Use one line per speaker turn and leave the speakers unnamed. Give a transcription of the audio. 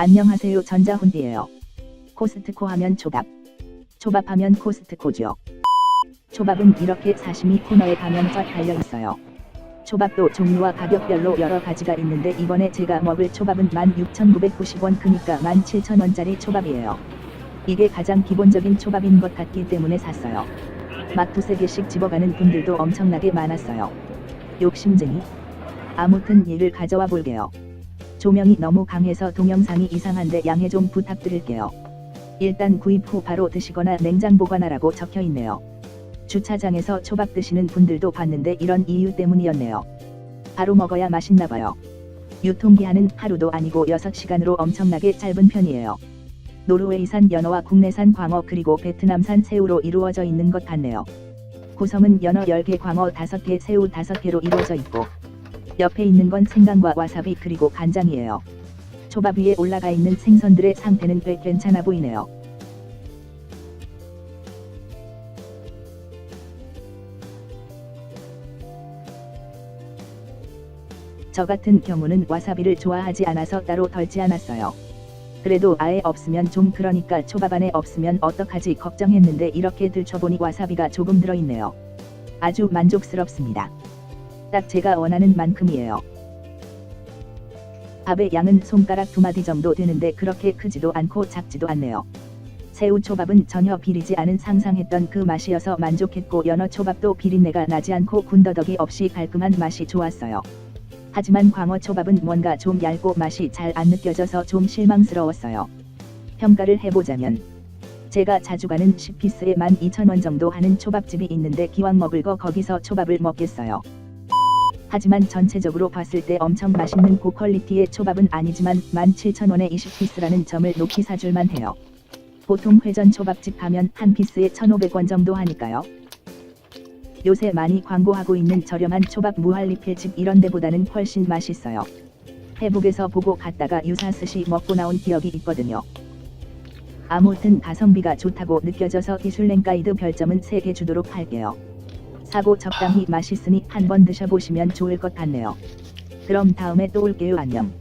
안녕하세요 전자훈디예요. 코스트코 하면 초밥. 초밥 하면 코스트코죠. 초밥은 이렇게 사시미 코너에 가면 쫙 달려 있어요. 초밥도 종류와 가격별로 여러 가지가 있는데 이번에 제가 먹을 초밥은 16,990원 그니까 17,000원짜리 초밥이에요. 이게 가장 기본적인 초밥인 것 같기 때문에 샀어요. 막 두세 개씩 집어가는 분들도 엄청나게 많았어요. 욕심쟁이? 아무튼 얘를 가져와 볼게요. 조명이 너무 강해서 동영상이 이상한데 양해 좀 부탁드릴게요. 일단 구입 후 바로 드시거나 냉장 보관하라고 적혀 있네요. 주차장에서 초밥 드시는 분들도 봤는데 이런 이유 때문이었네요. 바로 먹어야 맛있나 봐요. 유통기한은 하루도 아니고 6시간으로 엄청나게 짧은 편이에요. 노르웨이산 연어와 국내산 광어 그리고 베트남산 새우로 이루어져 있는 것 같네요. 구성은 연어 10개, 광어 5개, 새우 5개로 이루어져 있고 옆에 있는 건 생강과 와사비 그리고 간장이에요. 초밥 위에 올라가 있는 생선들의 상태는 꽤 괜찮아 보이네요. 저 같은 경우는 와사비를 좋아하지 않아서 따로 덜지 않았어요. 그래도 아예 없으면 좀 그러니까 초밥 안에 없으면 어떡하지 걱정했는데 이렇게 들춰보니 와사비가 조금 들어있네요. 아주 만족스럽습니다. 딱 제가 원하는 만큼이에요. 밥의 양은 손가락 두 마디 정도 되는데 그렇게 크지도 않고 작지도 않네요. 새우 초밥은 전혀 비리지 않은 상상했던 그 맛이어서 만족했고 연어 초밥도 비린내가 나지 않고 군더더기 없이 깔끔한 맛이 좋았어요. 하지만 광어 초밥은 뭔가 좀 얇고 맛이 잘 안 느껴져서 좀 실망스러웠어요. 평가를 해보자면 제가 자주 가는 10피스에 12,000원 정도 하는 초밥집이 있는데 기왕 먹을 거 거기서 초밥을 먹겠어요. 하지만 전체적으로 봤을 때 엄청 맛있는 고퀄리티의 초밥은 아니지만 17,000원에 20피스라는 점을 높이 사줄만 해요. 보통 회전 초밥집 가면 한 피스에 1,500원 정도 하니까요. 요새 많이 광고하고 있는 저렴한 초밥 무한리필집 이런 데보다는 훨씬 맛있어요. 페북에서 보고 갔다가 유사스시 먹고 나온 기억이 있거든요. 아무튼 가성비가 좋다고 느껴져서 기술랭 가이드 별점은 3개 주도록 할게요. 사고 적당히 맛있으니 한번 드셔보시면 좋을 것 같네요. 그럼 다음에 또 올게요 안녕.